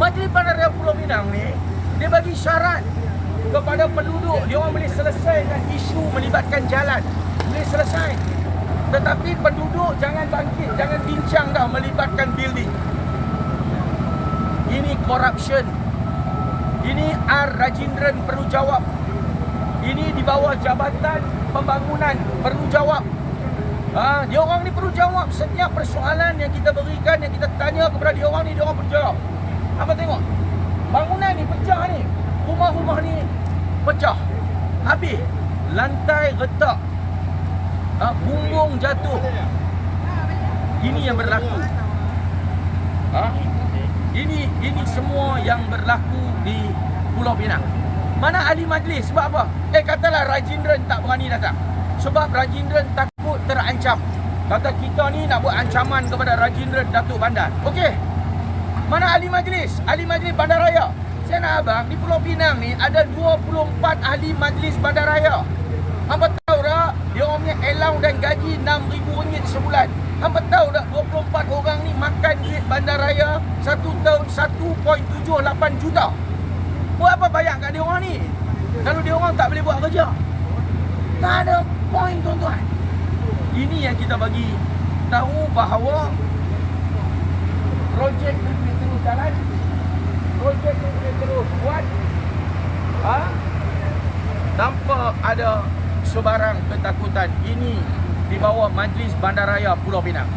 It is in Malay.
Majlis Bandaraya Pulau Pinang ni dia bagi syarat kepada penduduk dia orang boleh selesaikan isu melibatkan jalan. Boleh selesai. Tetapi penduduk jangan bangkit, jangan bincang dah melibatkan building. Ini corruption. Ini R. Rajendran perlu jawab. Ini di bawah Jabatan Pembangunan perlu jawab. Ha, dia orang ni perlu jawab setiap persoalan yang kita berikan, yang kita tanya kepada dia orang ni, dia orang perlu jawab. Apa tengok? Bangunan ni pecah ni. Rumah-rumah ni pecah. Habis. Lantai retak. Ha, bumbung jatuh. Ini yang berlaku. Ha? Ini ini semua yang berlaku di Pulau Pinang. Mana ahli majlis? Sebab apa? Eh katalah Rajendran tak berani datang. Sebab Rajendran takut terancam. Kata kita ni nak buat ancaman kepada Rajendran Datuk Bandar. Okey. Mana ahli majlis? Ahli majlis bandaraya. Saya nak abang, di Pulau Pinang ni ada 24 ahli majlis bandaraya. Hampa tahu tak? Dia orang punya allowance dan gaji RM6,000 sebulan. Hampa tahu tak 24 orang ni makan duit bandaraya satu tahun 1.78 juta. Buat apa bayar kat dia orang ni? Kalau dia orang tak boleh buat kerja. Tak ada point tuan-tuan. Ini yang kita bagi tahu bahawa projek jalan. Projek ni boleh terus buat. Ha? Tanpa ada sebarang ketakutan. Ini di bawah Majlis Bandaraya Pulau Pinang.